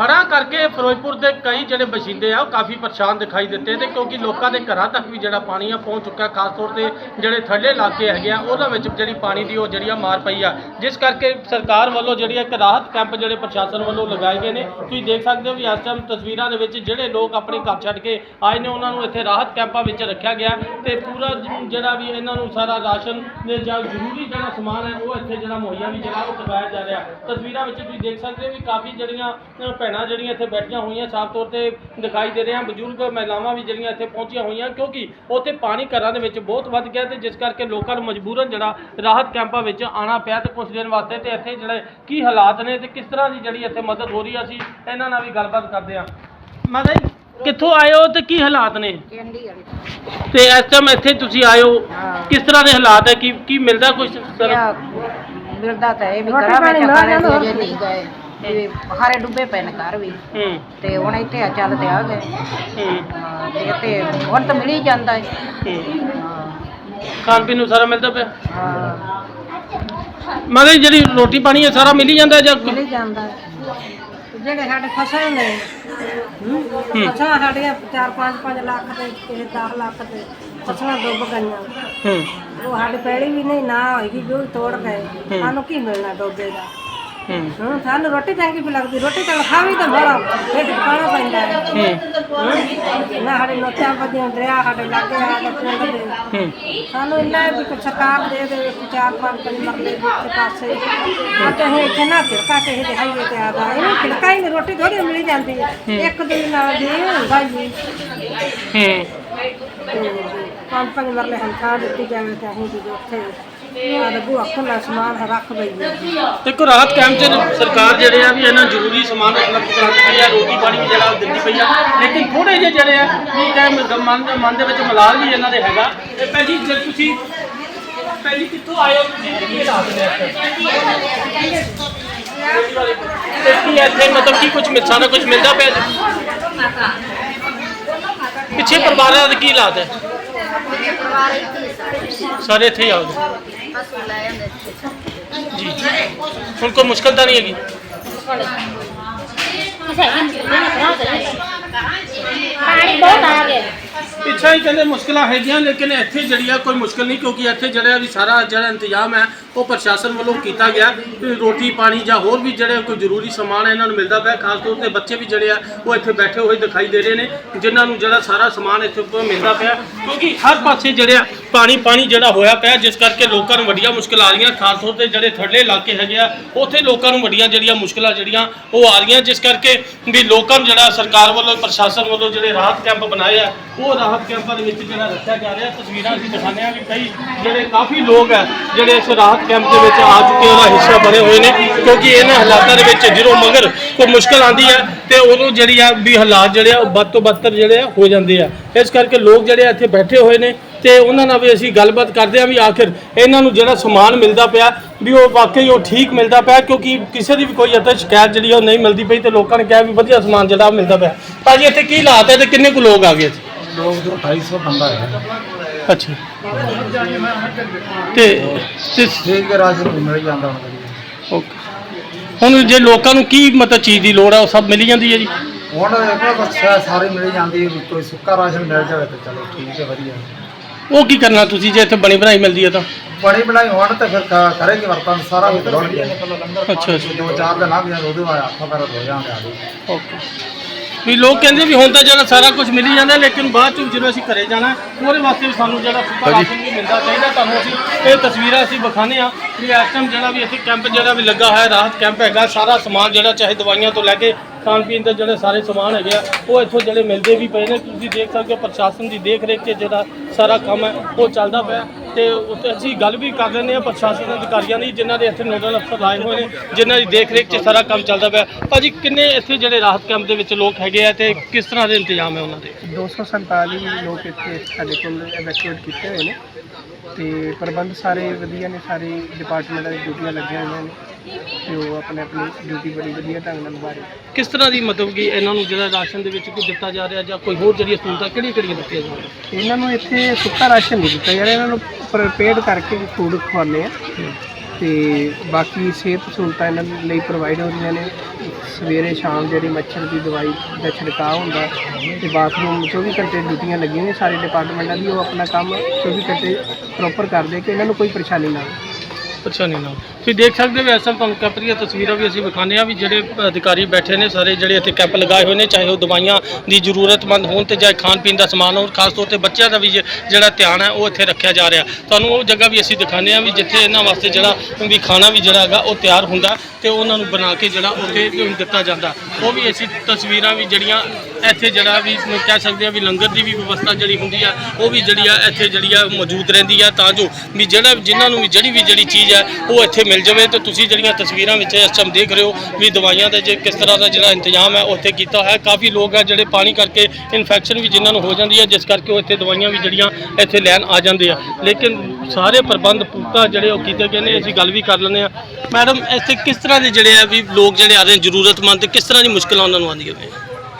ਹੜ੍ਹਾਂ ਕਰਕੇ ਫਿਰੋਜ਼ਪੁਰ ਦੇ ਕਈ ਜਿਹੜੇ ਬਸ਼ਿੰਦੇ ਆ, ਉਹ ਕਾਫੀ ਪਰੇਸ਼ਾਨ ਦਿਖਾਈ ਦਿੱਤੇ ਤੇ ਕਿਉਂਕਿ ਲੋਕਾਂ ਦੇ ਘਰਾਂ ਤੱਕ ਵੀ ਜਿਹੜਾ ਪਾਣੀ ਆ ਪਹੁੰਚ ਚੁੱਕਾ ਖਾਸ ਤੌਰ ਤੇ ਜਿਹੜੇ ਥੱਲੇ ਇਲਾਕੇ ਹੈਗੇ ਆ, ਉਹਨਾਂ ਵਿੱਚ ਜਿਹੜੀ ਪਾਣੀ ਦੀ ਉਹ ਜਿਹੜੀ ਆ ਮਾਰ ਪਈ ਆ। ਜਿਸ ਕਰਕੇ ਸਰਕਾਰ ਵੱਲੋਂ ਜਿਹੜੀ ਇੱਕ ਰਾਹਤ ਕੈਂਪ ਜਿਹੜੇ ਪ੍ਰਸ਼ਾਸਨ ਵੱਲੋਂ ਲਗਾਏ ਗਏ ਨੇ, ਤੁਸੀਂ ਦੇਖ ਸਕਦੇ ਹੋ ਵੀ ਇਸ ਟਾਈਮ ਤਸਵੀਰਾਂ ਦੇ ਵਿੱਚ ਜਿਹੜੇ ਲੋਕ ਆਪਣੇ ਘਰ ਛੱਡ ਕੇ ਆਏ ਨੇ, ਉਹਨਾਂ ਨੂੰ ਇੱਥੇ ਰਾਹਤ ਕੈਂਪਾਂ ਵਿੱਚ ਰੱਖਿਆ ਗਿਆ ਤੇ ਪੂਰਾ ਜਿਹੜਾ ਵੀ ਇਹਨਾਂ ਨੂੰ ਸਾਰਾ ਰਾਸ਼ਨ ਦੇ ਜਾਂ ਜ਼ਰੂਰੀ ਜਿਹੜਾ ਸਮਾਨ ਹੈ, ਉਹ ਇੱਥੇ ਜਿਹੜਾ ਮੁਹੱਈਆ ਵੀ ਜਿਹੜਾ ਉਹ ਕਰਵਾਇਆ ਜਾ ਰਿਹਾ। ਤਸਵੀਰਾਂ ਵਿੱਚ ਤੁਸੀਂ ਦੇਖ ਸਕਦੇ ਹੋ ਵੀ ਕਾਫੀ ਜਿਹੜੀਆਂ ਭੈਣਾਂ ਜਿਹੜੀਆਂ ਇੱਥੇ ਬੈਠੀਆਂ ਹੋਈਆਂ ਸਾਫ਼ ਤੌਰ ਤੇ ਦਿਖਾਈ ਦੇ ਰਹੀਆਂ ਬਜ਼ੁਰਗ ਮਹਿਲਾਵਾਂ ਵੀ ਜਿਹੜੀਆਂ ਇੱਥੇ ਪਹੁੰਚੀਆਂ ਹੋਈਆਂ ਕਿਉਂਕਿ ਉੱਥੇ ਪਾਣੀ ਘਰਾਂ ਦੇ ਵਿੱਚ ਬਹੁਤ ਵੱਧ ਗਿਆ ਤੇ ਜਿਸ ਕਰਕੇ ਲੋਕਾਂ ਨੂੰ ਮਜਬੂਰਨ ਜਿਹੜਾ ਰਾਹਤ ਕੈਂਪਾਂ ਵਿੱਚ ਆਣਾ ਪਿਆ ਤੇ ਕੁਝ ਦਿਨ ਵਾਸਤੇ ਤੇ ਇੱਥੇ ਜਿਹੜੇ ਕੀ ਹਾਲਾਤ ਨੇ ਤੇ ਕਿਸ ਤਰ੍ਹਾਂ ਦੀ ਜਿਹੜੀ ਇੱਥੇ ਮਦਦ ਹੋ ਰਹੀ ਆ ਅਸੀਂ ਇਹਨਾਂ ਨਾਲ ਵੀ ਗੱਲਬਾਤ ਕਰਦੇ ਹਾਂ। ਮਾਤਾ ਜੀ ਕਿੱਥੋਂ ਆਏ ਹੋ ਤੇ ਕੀ ਹਾਲਾਤ ਨੇ? ਤੇ ਇਸ ਟਾਈਮ ਇੱਥੇ ਤੁਸੀਂ ਆਏ ਹੋ। ਕਿਸ ਤਰ੍ਹਾਂ ਦੇ ਹਾਲਾਤ ਹੈ? ਕੀ ਕੀ ਮਿਲਦਾ ਕੁਝ ਸਰ ਮਿਲਦਾ ਤਾਂ ਇਹ ਵੀ ਖਾਣੇ ਜਾਂਦਾ ਜੇ ਨਹੀਂ ਗਏ। ਇਹ ਹਾਰੇ ਡੁੱਬੇ ਪਏ ਨੇ ਘਰ ਵੀ। ਹੂੰ। ਤੇ ਹੁਣ ਇੱਥੇ ਆ ਚੱਲ ਤੇ ਆ ਗਏ। ਹੂੰ। ਹਾਂ, ਤੇ ਇੱਥੇ ਹੁਣ ਤਾਂ ਮਿਲ ਹੀ ਜਾਂਦਾ ਹੈ। ਖਾਣ ਪੀਣ ਨੂੰ ਸਾਰਾ ਮਿਲਦਾ ਪਿਆ? ਹਾਂ। ਮਗਰ ਜਿਹੜੀ ਰੋਟੀ ਪਾਣੀ ਹੈ ਸਾਰਾ ਮਿਲ ਹੀ ਜਾਂਦਾ ਜਾਂ ਮਿਲ ਹੀ ਜਾਂਦਾ। ਹੈ। ਜਿਹੜੇ ਸਾਡੇ ਫਸਲ ਨੇ ਹੂੰ। ਫਸਲਾਂ ਸਾਡੀਆਂ 4-5 ਲੱਖ ਤੇ ਕਿਸੇ 10 ਲੱਖ ਤੇ ਫਸਲਾਂ ਡੁੱਬ ਗਈਆਂ। ਹੂੰ। ਉਹ ਸਾਡੀ ਪੈੜੀ ਵੀ ਨਹੀਂ ਨਾ ਹੋਏਗੀ ਜੋ ਤੋੜ ਗਏ। ਸਾਨੂੰ ਕੀ ਮਿਲਣਾ ਡੋਬੇ ਦਾ? ਹੂੰ ਹਾਂ ਸਾਨੂੰ ਰੋਟੀ ਸਾਨੂੰ ਇੰਨਾ ਹੈ ਵੀ ਸਰਕਾਰ ਦੇ ਦੇ ਚਾਰ ਪੰਜ ਦੇ ਪਾਸੇ ਆ ਤੇ ਫਿਰਕਾ ਤੇ ਇਹ ਫਿਰਕਾ ਹੀ ਨਹੀਂ, ਥੋੜੀ ਮਿਲ ਜਾਂਦੀ ਹੈ ਇੱਕ ਦਿਨ ਨਾਲ ਦੀ ਹੁੰਦਾ ਜੀ ਹੂੰ ਤੇ ਪੰਜ ਪੰਜ ਮਰਲੇ ਥਾਂ ਦਿੱਤੀ ਜਾਵੇ ਤੇ ਅਸੀਂ ਜੀ ਉੱਥੇ ਆ ਰਗੂ ਖੁੱਲਾ ਸਮਾਨ ਰੱਖ ਬਈਏ ਦੇਖੋ ਰਾਹਤ ਕੈਂਪ 'ਚ ਸਰਕਾਰ ਜਿਹੜੇ ਆ ਵੀ ਇਹਨਾਂ ਜ਼ਰੂਰੀ ਸਮਾਨ ਉਪਲਬਧ ਕਰਾ ਦਿੱਤੀ ਆ, ਰੋਟੀ ਪਾਣੀ ਵੀ ਜਿਹੜਾ ਉਹ ਦਿੰਦੀ ਪਈ ਆ। ਲੇਕਿਨ ਥੋੜੇ ਜਿਹੇ ਜਿਹੜੇ ਆ, ਵੀ ਕਹਿ ਮਨ ਦੇ ਮਨ ਦੇ ਵਿੱਚ ਮਲਾਲ ਵੀ ਇਹਨਾਂ ਦੇ ਹੈਗਾ। ਤੇ ਭੈਣ ਜੀ ਤੁਸੀਂ ਭੈਣ ਕਿੱਥੋਂ ਆਏ ਹੋ ਤੁਸੀਂ? ਕੀ ਹਾਲਾਤ ਨੇ ਇੱਥੇ? ਤੇ ਕੀ ਇੱਥੇ ਮਤਲਬ ਕੀ ਕੁਝ ਮਿਲ ਸਾਰਾ ਕੁਝ ਮਿਲਦਾ ਪਿਆ ਪਿੱਛੇ ਪਰਿਵਾਰਾਂ ਦਾ ਕੀ ਹਾਲਾਤ ਹੈ? ਸਾਰੇ ਇੱਥੇ ਜੀ ਹੁਣ ਕੋਈ ਮੁਸ਼ਕਲ ਤਾਂ ਨਹੀਂ ਹੈਗੀ। ਪਾਣੀ ਬਹੁਤ ਆ ਗਿਆ। ਹੀ ਕਹਿੰਦੇ ਮੁਸ਼ਕਲਾਂ ਹੈਗੀਆਂ ਲੇਕਿਨ ਇੱਥੇ ਜਿਹੜੀ ਆ ਕੋਈ ਮੁਸ਼ਕਲ ਨਹੀਂ ਕਿਉਂਕਿ ਇੱਥੇ ਜਿਹੜਾ ਵੀ ਸਾਰਾ ਜਿਹੜਾ ਇੰਤਜ਼ਾਮ ਹੈ ਉਹ ਪ੍ਰਸ਼ਾਸਨ ਵੱਲੋਂ ਕੀਤਾ ਗਿਆ। ਤੇ ਰੋਟੀ ਪਾਣੀ ਜਾਂ ਹੋਰ ਵੀ ਜਿਹੜੇ ਕੋਈ ਜ਼ਰੂਰੀ ਸਮਾਨ ਹੈ ਇਹਨਾਂ ਨੂੰ ਮਿਲਦਾ ਪਿਆ ਖਾਸ ਤੌਰ ਤੇ ਬੱਚੇ ਵੀ ਜਿਹੜੇ ਆ ਉਹ ਇੱਥੇ ਬੈਠੇ ਹੋਏ ਦਿਖਾਈ ਦੇ ਰਹੇ ਨੇ ਜਿਨ੍ਹਾਂ ਨੂੰ ਜਿਹੜਾ ਸਾਰਾ ਸਮਾਨ ਇੱਥੇ ਉੱਪਰ ਮਿਲਦਾ ਪਿਆ। ਕਿਉਂਕਿ ਹਰ ਪਾਸੇ ਜਿਹੜੇ ਆ ਪਾਣੀ ਪਾਣੀ ਜਿਹੜਾ ਹੋਇਆ ਪਿਆ, ਜਿਸ ਕਰਕੇ ਲੋਕਾਂ ਨੂੰ ਵੱਡੀਆਂ ਮੁਸ਼ਕਲਾਂ ਆ ਰਹੀਆਂ, ਖਾਸ ਤੌਰ ਤੇ ਜਿਹੜੇ ਥੱਲੇ ਇਲਾਕੇ ਹੈਗੇ ਆ, ਉੱਥੇ ਲੋਕਾਂ ਨੂੰ ਵੱਡੀਆਂ ਜਿਹੜੀਆਂ ਮੁਸ਼ਕਲਾਂ ਜਿਹੜੀਆਂ ਉਹ ਆ ਰਹੀਆਂ, ਜਿਸ ਕਰਕੇ ਵੀ ਲੋਕਾਂ ਨੂੰ ਜਿਹੜਾ ਸਰਕਾਰ ਵੱਲੋਂ, ਪ੍ਰਸ਼ਾਸਨ ਵੱਲੋਂ ਜਿਹੜੇ ਰਾਹਤ ਕੈਂਪ ਬਣਾਏ ਆ, ਉਹ ਰਾਹਤ ਕੈਂਪਾਂ ਦੇ ਵਿੱਚ ਜਿਹੜਾ ਰੱਖਿਆ ਜਾ ਰਿਹਾ, ਤਸਵੀਰਾਂ ਅਸੀਂ ਦਿਖਾਉਂਦੇ ਆ ਵੀ ਕਈ ਜਿਹੜੇ ਕਾਫੀ ਲੋਕ ਆ, ਜਿਹੜੇ ਇਸ ਰਾਹਤ ਕੈਂਪ ਦੇ ਵਿੱਚ ਆ ਚੁੱਕੇ ਉਹਦਾ ਹਿੱਸਾ ਬਣੇ ਹੋਏ ਨੇ, ਕਿਉਂਕਿ ਇਹਨਾਂ ਹਾਲਾਤਾਂ ਦੇ ਵਿੱਚ ਜਦੋਂ ਮਗਰ, ਕੋਈ ਮੁਸ਼ਕਲ ਆਉਂਦੀ ਹੈ ਤੇ ਉਦੋਂ ਜਿਹੜੀ ਆ ਵੀ ਹਾਲਾਤ ਜਿਹੜੇ ਆ, ਉਹ ਵੱਧ ਤੋਂ ਵੱਧ ਜਿਹੜੇ ਆ, ਹੋ ਜਾਂਦੇ ਆ। ਇਸ ਕਰਕੇ ਲੋਕ ਜਿਹੜੇ ਆ ਇੱਥੇ ਬੈਠੇ ਹੋਏ ਨੇ ਤੇ ਉਹਨਾਂ ਨਾਲ ਵੀ ਅਸੀਂ ਗੱਲਬਾਤ ਕਰਦੇ ਆ ਵੀ ਆਖਿਰ ਇਹਨਾਂ ਨੂੰ ਜਿਹੜਾ ਸਮਾਨ ਮਿਲਦਾ ਪਿਆ ਵੀ ਉਹ ਵਾਕਈ ਉਹ ਠੀਕ ਮਿਲਦਾ ਪਿਆ ਕਿਉਂਕਿ ਕਿਸੇ ਦੀ ਵੀ ਕੋਈ ਇੱਥੇ ਸ਼ਿਕਾਇਤ ਜਿਹੜੀ ਉਹ ਨਹੀਂ ਮਿਲਦੀ ਪਈ ਤੇ ਲੋਕਾਂ ਨੇ ਕਿਹਾ ਵੀ ਵਧੀਆ ਸਮਾਨ ਜਿਹੜਾ ਮਿਲਦਾ ਪਿਆ। ਭਾਜੀ ਇੱਥੇ ਕੀ ਹਾਲਾਤ ਹੈ ਤੇ ਕਿੰਨੇ ਕੁ ਲੋਕ ਆ ਗਏ ਇੱਥੇ? ਲੋਕ ਜੋ 250 ਬੰਦਾ ਹੈ। ਅੱਛਾ। ਤੇ ਠੀਕ ਹੈ ਰਾਸ਼ਨ ਵੀ ਮਿਲ ਜਾਂਦਾ ਹੁਣ। ਵਧੀਆ ਓਕੇ। ਹੁਣ ਜੇ ਲੋਕਾਂ ਨੂੰ ਕੀ ਮਤਲਬ ਚੀਜ਼ ਦੀ ਲੋੜ ਆ ਉਹ ਸਭ ਮਿਲੀ ਜਾਂਦੀ ਹੈ ਜੀ? ਹੁਣ ਇੱਕ ਬੱਚਾ ਸਾਰੀ ਮਿਲ ਜਾਂਦੀ ਕੋਈ ਸੁੱਕਾ ਰਾਸ਼ਨ ਮਿਲ ਜਾਵੇ ਤਾਂ ਚਲੋ ਠੀਕ ਹੈ ਵਧੀਆ। ਉਹ ਕੀ ਕਰਨਾ ਤੁਸੀਂ ਜੇ ਇੱਥੇ ਬਣੀ ਬਣਾਈ ਮਿਲਦੀ ਹੈ ਤਾਂ? ਬੜੀ ਬਣਾਈ ਹੋਣ ਤਾਂ ਫਿਰ ਕ- ਕਰੇਗੀ ਵਰਤਨ ਸਾਰਾ ਵੀ ਰੋਣ ਗਿਆ। ਅੱਛਾ ਅੱਛਾ। ਦੋ ਚਾਰ ਦਿਨ ਆ ਗਿਆ ਉਹਦੇ ਬਾਅਦ ਹੱਥਾਂ ਪੈਰ ਧੋ ਜਾਂਦੇ ਆ। ਜੀ ਓਕੇ। ਵੀ ਲੋਕ ਕਹਿੰਦੇ ਵੀ ਹੁਣ ਤਾਂ ਜਿਹੜਾ ਸਾਰਾ ਕੁਝ ਮਿਲ ਜਾਂਦਾ ਲੇਕਿਨ ਬਾਅਦ ਚ ਜਦੋਂ ਅਸੀਂ ਘਰੇ ਜਾਣਾ ਉਹਦੇ ਵਾਸਤੇ ਵੀ ਸਾਨੂੰ ਜਿਹੜਾ ਸੁਪਰ ਰਾਸ਼ਨ ਵੀ ਮਿਲਦਾ ਚਾਹੀਦਾ। ਤੁਹਾਨੂੰ ਅਸੀਂ ਇਹ ਤਸਵੀਰਾਂ ਅਸੀਂ ਵਿਖਾਉਂਦੇ ਆ ਵੀ ਇਸ ਟਾਈਮ ਜਿਹੜਾ ਵੀ ਇੱਥੇ ਕੈਂਪ ਜਿਹੜਾ ਵੀ ਲੱਗਾ ਹੋਇਆ ਰਾਹਤ ਕੈਂਪ ਹੈਗਾ ਸਾਰਾ ਸਮਾਨ ਜਿਹੜਾ ਚਾਹੇ ਦਵਾਈਆਂ ਤੋਂ ਲੈ ਕੇ ਖਾਣ ਪੀਣ ਦੇ ਜਿਹੜੇ ਸਾਰੇ ਸਮਾਨ ਹੈਗੇ ਆ ਉਹ ਇੱਥੋਂ ਜਿਹੜੇ ਮਿਲਦੇ ਵੀ ਪਏ ਨੇ। ਤੁਸੀਂ ਦੇਖ ਸਕਦੇ ਹੋ ਪ੍ਰਸ਼ਾਸਨ ਦੀ ਦੇਖ ਰੇਖ 'ਚ ਜਿਹੜਾ ਸਾਰਾ ਕੰਮ ਹੈ, ਉਹ ਚੱਲਦਾ ਪਿਆ ਤੇ ਉੱਥੇ ਅਸੀਂ ਗੱਲ ਵੀ ਕਰ ਲੈਂਦੇ ਆ ਪ੍ਰਸ਼ਾਸਨ ਅਧਿਕਾਰੀਆਂ ਦੀ, ਜਿਨ੍ਹਾਂ ਦੇ ਇੱਥੇ ਨੋਡਲ ਅਫਸਰ ਆਏ ਹੋਏ ਨੇ, ਜਿਨ੍ਹਾਂ ਦੀ ਦੇਖ ਰੇਖ 'ਚ ਸਾਰਾ ਕੰਮ ਚੱਲਦਾ ਪਿਆ ਭਾਜੀ, ਕਿੰਨੇ ਇੱਥੇ ਜਿਹੜੇ ਰਾਹਤ ਕੈਂਪ ਦੇ ਵਿੱਚ ਲੋਕ ਹੈਗੇ ਆ ਤੇ ਕਿਸ ਤਰ੍ਹਾਂ ਦੇ ਇੰਤਜ਼ਾਮ ਹੈ ਉਹਨਾਂ ਦੇ? 247 ਲੋਕ ਇੱਥੇ ਸਾਡੇ ਕੋਲ ਐਵੈਕੂਏਟ ਕੀਤੇ ਹੋਏ ਨੇ। ਤੇ ਪ੍ਰਬੰਧ ਸਾਰੇ ਵਧੀਆ ਨੇ ਸਾਰੇ ਡਿਪਾਰਟਮੈਂਟਾਂ ਦੀ ਡਿਊਟੀਆਂ ਲੱਗੀਆਂ ਹੋਈਆਂ ਨੇ ਤੇ ਉਹ ਆਪਣੇ ਆਪਣੀ ਡਿਊਟੀ ਬੜੀ ਵਧੀਆ ਢੰਗ ਨਾਲ ਨਿਭਾ ਰਹੇ ਕਿਸ ਤਰ੍ਹਾਂ ਦੀ ਮਤਲਬ ਕਿ ਇਹਨਾਂ ਨੂੰ ਜਿਹੜਾ ਰਾਸ਼ਨ ਦੇ ਵਿੱਚ ਕੋਈ ਦਿੱਤਾ ਜਾ ਰਿਹਾ ਜਾਂ ਕੋਈ ਹੋਰ ਜਿਹੜੀਆਂ ਸਹੂਲਤਾਂ ਕਿਹੜੀਆਂ ਕਿਹੜੀਆਂ ਦਿੱਤੀਆਂ ਜਾ ਰਹੀਆਂ? ਇਹਨਾਂ ਨੂੰ ਇੱਥੇ ਸੁੱਕਾ ਰਾਸ਼ਨ ਨਹੀਂ ਦਿੱਤਾ ਯਾਰ ਇਹਨਾਂ ਨੂੰ ਪ੍ਰਪੇਅਰ ਕਰਕੇ ਫੂਡ ਖਵਾਉਂਦੇ ਆ ਤੇ ਬਾਕੀ ਸਿਹਤ ਸਹੂਲਤਾਂ ਇਹਨਾਂ ਲਈ ਪ੍ਰੋਵਾਈਡ ਹੋ ਰਹੀਆਂ ਨੇ। ਸਵੇਰੇ ਸ਼ਾਮ ਜਿਹੜੀ ਮੱਛਰ ਦੀ ਦਵਾਈ ਦਾ ਛਿੜਕਾਅ ਹੁੰਦਾ ਤੇ ਬਾਥਰੂਮ 24 ਘੰਟੇ ਡਿਊਟੀਆਂ ਲੱਗੀਆਂ ਹੋਈਆਂ ਸਾਰੇ ਡਿਪਾਰਟਮੈਂਟਾਂ ਦੀ, ਉਹ ਆਪਣਾ ਕੰਮ 24 ਘੰਟੇ ਪ੍ਰੋਪਰ ਕਰਦੇ ਕਿ ਇਹਨਾਂ ਨੂੰ ਕੋਈ ਪਰੇਸ਼ਾਨੀ ਨਾ ਆਵੇ। ਪਰੇਸ਼ਾਨੀ ਨਹੀਂ ਨਾ। ਤੁਸੀਂ ਦੇਖ ਸਕਦੇ ਹੋ ਐਸਾ ਤੁਹਾਨੂੰ ਕੈਂਪ ਦੀਆਂ ਤਸਵੀਰਾਂ ਵੀ ਅਸੀਂ ਵਿਖਾਉਂਦੇ ਹਾਂ ਵੀ ਜਿਹੜੇ ਅਧਿਕਾਰੀ ਬੈਠੇ ਨੇ, ਸਾਰੇ ਜਿਹੜੇ ਇੱਥੇ ਕੈਂਪ ਲਗਾਏ ਹੋਏ ਨੇ, ਚਾਹੇ ਉਹ ਦਵਾਈਆਂ ਦੀ ਜ਼ਰੂਰਤਮੰਦ ਹੋਣ ਤੇ ਚਾਹੇ ਖਾਣ ਪੀਣ ਦਾ ਸਮਾਨ ਹੋਣ, ਖਾਸ ਤੌਰ ਤੇ ਬੱਚਿਆਂ ਦਾ ਵੀ ਜਿਹੜਾ ਧਿਆਨ ਹੈ, ਉਹ ਇੱਥੇ ਰੱਖਿਆ ਜਾ ਰਿਹਾ। ਤੁਹਾਨੂੰ ਉਹ ਜਗ੍ਹਾ ਵੀ ਅਸੀਂ ਦਿਖਾਉਂਦੇ ਹਾਂ ਵੀ ਜਿੱਥੇ ਇਹਨਾਂ ਵਾਸਤੇ ਜਿਹੜਾ ਵੀ ਖਾਣਾ ਵੀ ਜਿਹੜਾ ਹੈਗਾ, ਉਹ ਤਿਆਰ ਹੁੰਦਾ ਤੇ ਉਹਨਾਂ ਨੂੰ ਬਣਾ ਕੇ ਜਿਹੜਾ ਉੱਥੇ ਦਿੱਤਾ ਜਾਂਦਾ। ਉਹ ਵੀ ਅਸੀਂ ਤਸਵੀਰਾਂ ਵੀ ਜਿਹੜੀਆਂ ਇੱਥੇ ਜਿਹੜਾ ਵੀ ਕਹਿ ਸਕਦੇ ਆ ਵੀ ਲੰਗਰ ਦੀ ਵੀ ਵਿਵਸਥਾ ਜਿਹੜੀ ਹੁੰਦੀ ਆ, ਉਹ ਵੀ ਜਿਹੜੀ ਆ ਇੱਥੇ ਜਿਹੜੀ ਆ ਮੌਜੂਦ ਰਹਿੰਦੀ ਆ, ਤਾਂ ਜੋ ਵੀ ਜਿਹੜਾ ਜਿਨ੍ਹਾਂ ਨੂੰ ਵੀ ਜਿਹੜੀ ਵੀ ਜਿਹੜੀ ਚੀਜ਼ ਆ, ਉਹ ਇੱਥੇ ਮਿਲ ਜਾਵੇ ਤੇ ਤੁਸੀਂ ਜਿਹੜੀਆਂ ਤਸਵੀਰਾਂ ਵਿੱਚ ਇਸ ਟਾਈਮ ਦੇਖ ਰਹੇ ਹੋ ਵੀ ਦਵਾਈਆਂ ਦਾ ਜੇ ਕਿਸ ਤਰ੍ਹਾਂ ਦਾ ਜਿਹੜਾ ਇੰਤਜ਼ਾਮ ਹੈ ਉਹ ਇੱਥੇ ਕੀਤਾ ਹੋਇਆ। ਕਾਫੀ ਲੋਕ ਆ ਜਿਹੜੇ ਪਾਣੀ ਕਰਕੇ ਇਨਫੈਕਸ਼ਨ ਵੀ ਜਿਨ੍ਹਾਂ ਨੂੰ ਹੋ ਜਾਂਦੀ ਹੈ ਜਿਸ ਕਰਕੇ ਉਹ ਇੱਥੇ ਦਵਾਈਆਂ ਵੀ ਜਿਹੜੀਆਂ ਇੱਥੇ ਲੈਣ ਆ ਜਾਂਦੇ ਆ। ਲੇਕਿਨ ਸਾਰੇ ਪ੍ਰਬੰਧ ਪੁਖਤਾ ਜਿਹੜੇ ਉਹ ਕੀਤੇ ਗਏ ਨੇ, ਅਸੀਂ ਗੱਲ ਵੀ ਕਰ ਲੈਂਦੇ ਆ। ਮੈਡਮ, ਇੱਥੇ ਕਿਸ ਤਰ੍ਹਾਂ ਦੇ ਜਿਹੜੇ ਆ ਵੀ ਲੋਕ ਜਿਹੜੇ ਆ ਰਹੇ ਨੇ ਜ਼ਰੂਰਤਮੰਦ ਤੇ ਕਿਸ ਤਰ੍ਹਾਂ ਦੀ ਮੁਸ਼ਕਲਾਂ ਉਹਨਾਂ ਨੂੰ ਆਉਂਦੀਆਂ ਨੇ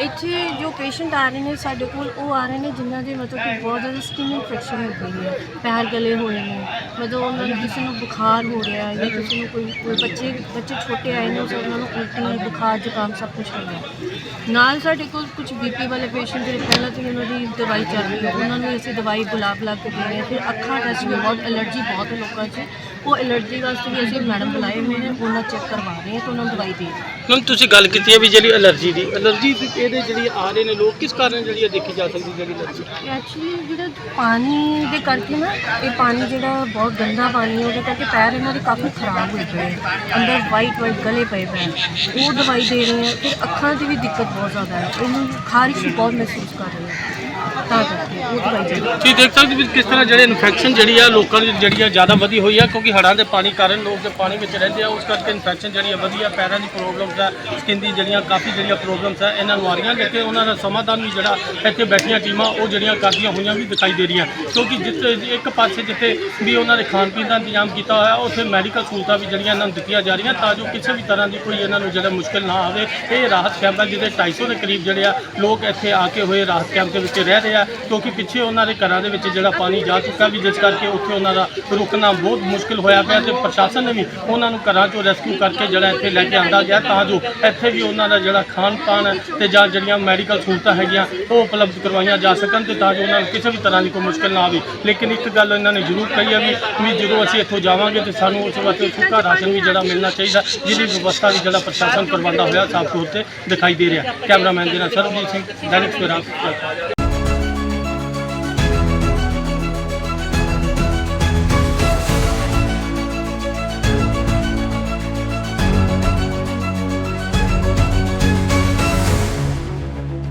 ਇੱਥੇ ਜੋ ਪੇਸ਼ੈਂਟ ਆ ਰਹੇ ਨੇ, ਸਾਡੇ ਕੋਲ ਉਹ ਆ ਰਹੇ ਨੇ ਜਿਨ੍ਹਾਂ ਦੇ ਮਤਲਬ ਕਿ ਬਹੁਤ ਜ਼ਿਆਦਾ ਸਕਿਨ ਇਨਫੈਕਸ਼ਨ ਹੋ ਗਈ ਹੈ, ਪੈਰ ਗਲੇ ਹੋਏ ਨੇ, ਮਤਲਬ ਉਹਨਾਂ ਨੂੰ ਕਿਸੇ ਨੂੰ ਬੁਖਾਰ ਹੋ ਰਿਹਾ ਹੈ ਜਾਂ ਕਿਸੇ ਨੂੰ ਕੋਈ ਕੋਈ ਬੱਚੇ ਬੱਚੇ ਛੋਟੇ ਆਏ ਨੇ ਸੋ ਉਹਨਾਂ ਨੂੰ ਉਲਟੀ ਬੁਖਾਰ, ਜ਼ੁਕਾਮ ਸਭ ਕੁਝ ਹੋ ਰਿਹਾ ਨਾਲ ਸਾਡੇ ਕੋਲ ਕੁਝ ਬੀਪੀ ਵਾਲੇ ਪੇਸ਼ੈਂਟ ਜਿਹੜੇ ਪਹਿਲਾਂ ਤੋਂ ਉਹਨਾਂ ਦੀ ਦਵਾਈ ਚੱਲ ਰਹੀ ਹੈ, ਉਹਨਾਂ ਨੂੰ ਅਸੀਂ ਦਵਾਈ ਗੁਲਾਬ ਬੁਲਾ ਕੇ ਦੇ ਰਹੇ ਹਾਂ, ਫਿਰ ਅੱਖਾਂ ਟੈਸਟ ਵੀ ਬਹੁਤ ਐਲਰਜੀ ਬਹੁਤ ਹੈ ਲੋਕਾਂ 'ਚ, ਉਹ ਐਲਰਜੀ ਵਾਸਤੇ ਵੀ ਅਸੀਂ ਮੈਡਮ ਬੁਲਾਏ ਹੋਏ ਨੇ, ਉਹਨਾਂ ਚੈੱਕ ਕਰਵਾ ਰਹੇ ਹਾਂ ਤੇ ਉਹਨਾਂ ਨੂੰ ਦਵਾਈ ਦੇ ਰਹੇ ਹਾਂ। ਮੈਮ ਤੁਸੀਂ ਗੱਲ ਕੀਤੀ ਹੈ ਵੀ ਜਿਹੜੀ ਐਲਰਜੀ ਦੀ ਐਲਰਜੀ ਇਹਦੇ ਜਿਹੜੀ ਆ ਰਹੇ ਨੇ ਲੋਕ ਕਿਸ ਕਾਰਨ ਜਿਹੜੀ ਇਹ ਦੇਖੀ ਜਾ ਸਕਦੀ ਜਿਹੜੀ ਐਲਰਜੀ ਐਕਚੁਅਲੀ ਜਿਹੜਾ ਪਾਣੀ ਦੇ ਕਰਕੇ ਨਾ ਇਹ ਪਾਣੀ ਜਿਹੜਾ ਬਹੁਤ ਗੰਦਾ ਪਾਣੀ ਹੈ ਉਹਦੇ ਕਰਕੇ ਪੈਰ ਇਹਨਾਂ ਦੇ ਕਾਫੀ ਖਰਾਬ ਹੈ। ਅੰਦਰ ਵਾਈਟ ਵਾਈਟ ਗਲੇ ਪਏ ਪਏ ਹੈ। ਉਹ ਦਵਾਈ ਦੇ ਰਹੇ ਆ ਫਿਰ ਅੱਖਾਂ ਦੀ ਵੀ ਦਿੱਕਤ ਬਹੁਤ ਜ਼ਿਆਦਾ ਹੈ ਇਹਨੂੰ ਖਾਰਿਸ਼ ਬਹੁਤ ਮਹਿਸੂਸ ਕਰ ਰਹੇ ਹੈ ਤਾਂ ਕਰਕੇ ਉਹ ਦਵਾਈ ਦੇ ਰਹੇ ਹਾਂ। ਤੁਸੀਂ ਦੇਖ ਸਕਦੇ ਹੋ ਵੀ ਕਿਸ ਤਰ੍ਹਾਂ ਜਿਹੜੇ ਇਨਫੈਕਸ਼ਨ ਜਿਹੜੀ ਆ ਲੋਕਾਂ ਦੀ ਜਿਹੜੀ ਆ ਜ਼ਿਆਦਾ ਵਧੀ ਹੋਈ ਆ ਕਿਉਂਕਿ ਹੜ੍ਹਾਂ ਦੇ ਪਾਣੀ ਕਾਰਨ ਲੋਕ ਜੇ ਪਾਣੀ ਵਿੱਚ ਰਹਿੰਦੇ ਆ ਉਸ ਕਰਕੇ ਇਨਫੈਕਸ਼ਨ ਜਿਹੜੀ ਆ ਵਧੀ ਆ ਪੈਰਾਂ ਦੀ ਪ੍ਰੋਬਲਮਸ ਆ ਸਕਿਨ ਦੀ ਜਿਹੜੀਆਂ ਕਾਫੀ ਜਿਹੜੀਆਂ ਪ੍ਰੋਬਲਮਸ ਆ ਇਹਨਾਂ ਨੂੰ ਆ ਰਹੀਆਂ ਲੇਕਿਨ ਉਹਨਾਂ ਦਾ ਸਮਾਧਾਨ ਵੀ ਜਿਹੜਾ ਇੱਥੇ ਬੈਠੀਆਂ ਟੀਮਾਂ, ਉਹ ਜਿਹੜੀਆਂ ਕਰਦੀਆਂ ਹੋਈਆਂ ਵੀ ਦਿਖਾਈ ਦੇ ਰਹੀਆਂ। ਕਿਉਂਕਿ ਜਿੱਥੇ ਇੱਕ ਪਾਸੇ ਜਿੱਥੇ ਵੀ ਉਹਨਾਂ ਦੇ ਖਾਣ ਪੀਣ ਦਾ ਇੰਤਜ਼ਾਮ ਕੀਤਾ ਹੋਇਆ, ਉੱਥੇ ਮੈਡੀਕਲ ਸਹੂਲਤਾਂ ਵੀ ਜਿਹੜੀਆਂ ਇਹਨਾਂ ਨੂੰ ਦਿੱਤੀਆਂ ਜਾ ਰਹੀਆਂ ਤਾਂ ਜੋ ਕਿਸੇ ਵੀ ਤਰ੍ਹਾਂ ਦੀ ਕੋਈ ਇਹਨਾਂ ਨੂੰ ਜਿਹੜਾ ਮੁਸ਼ਕਲ ਨਾ ਆਵੇ। ਇਹ ਰਾਹਤ ਕੈਂਪ ਹੈ, ਜਿਹਦੇ 250 ਦੇ ਕਰੀਬ ਜਿਹੜੇ ਆ, ਲੋਕ ਇੱਥੇ ਆ ਕੇ ਹੋਏ ਰਾਹਤ ਕੈਂਪ ਦੇ ਵਿੱਚ ਰਹਿ ਰਹੇ ਆ, ਕਿਉਂਕਿ ਪਿੱਛੇ ਉਹਨਾਂ ਦੇ ਘਰਾਂ ਦੇ ਵਿੱਚ ਜਿਹੜਾ ਪਾਣੀ ਜਾ ਚੁੱਕਾ ਵੀ, ਜਿਸ ਕਰਕੇ ਉੱਥੇ ਉਹਨਾਂ ਦਾ ਰੁਕਣਾ ਬਹੁਤ ਮੁਸ਼ਕਲ ਹੋਇਆ ਪਿਆ ਤੇ ਪ੍ਰਸ਼ਾਸਨ ਨੇ ਵੀ ਉਹਨਾਂ ਨੂੰ ਘਰਾਂ ਚੋਂ ਰੈਸਕਿਊ ਕਰਕੇ ਜਿਹੜਾ ਇੱਥੇ ਲੈ ਕੇ ਆਂਦਾ ਗਿਆ ਤਾਂ ਜੋ ਇੱਥੇ ਵੀ ਉਹਨਾਂ ਦਾ ਜਿਹੜਾ ਖਾਣ ਪਾਣ ਹੈ ਤੇ ਜਾਂ ਜਿਹੜੀਆਂ ਮੈਡੀਕਲ ਸਹੂਲਤਾਂ ਹੈਗੀਆਂ, ਉਹ ਉਪਲਬਧ ਕਰਵਾਈਆਂ ਜਾ ਸਕਣ ਤੇ ਤਾਂ ਜੋ ਉਹਨਾਂ ਨੂੰ ਕਿਸੇ ਵੀ ਤਰ੍ਹਾਂ ਦੀ ਕੋਈ ਮੁਸ਼ਕਲ ਨਾ ਆਵੇ। ਲੇਕਿਨ ਇੱਕ ਗੱਲ ਇਹਨਾਂ ਨੇ ਜ਼ਰੂਰ ਕਹੀ ਹੈ ਵੀ ਵੀ ਜਦੋਂ ਅਸੀਂ ਇੱਥੋਂ ਜਾਵਾਂਗੇ ਤੇ ਸਾਨੂੰ ਉਸ ਵਾਸਤੇ ਸੁੱਕਾ ਰਾਸ਼ਨ ਵੀ ਜਿਹੜਾ ਮਿਲਣਾ ਚਾਹੀਦਾ, ਜਿਹਦੀ ਵਿਵਸਥਾ ਵੀ ਜਿਹੜਾ ਪ੍ਰਸ਼ਾਸਨ ਕਰਵਾਉਂਦਾ ਹੋਇਆ ਸਾਫ਼ ਤੌਰ ਤੇ ਦਿਖਾਈ ਦੇ ਰਿਹਾ। ਕੈਮਰਾਮੈਨ ਦੇ ਨਾਲ ਸਰਬਜੀਤ ਸਿੰਘ, ਦੈਨਿਕ ਸਵੇਰਾ।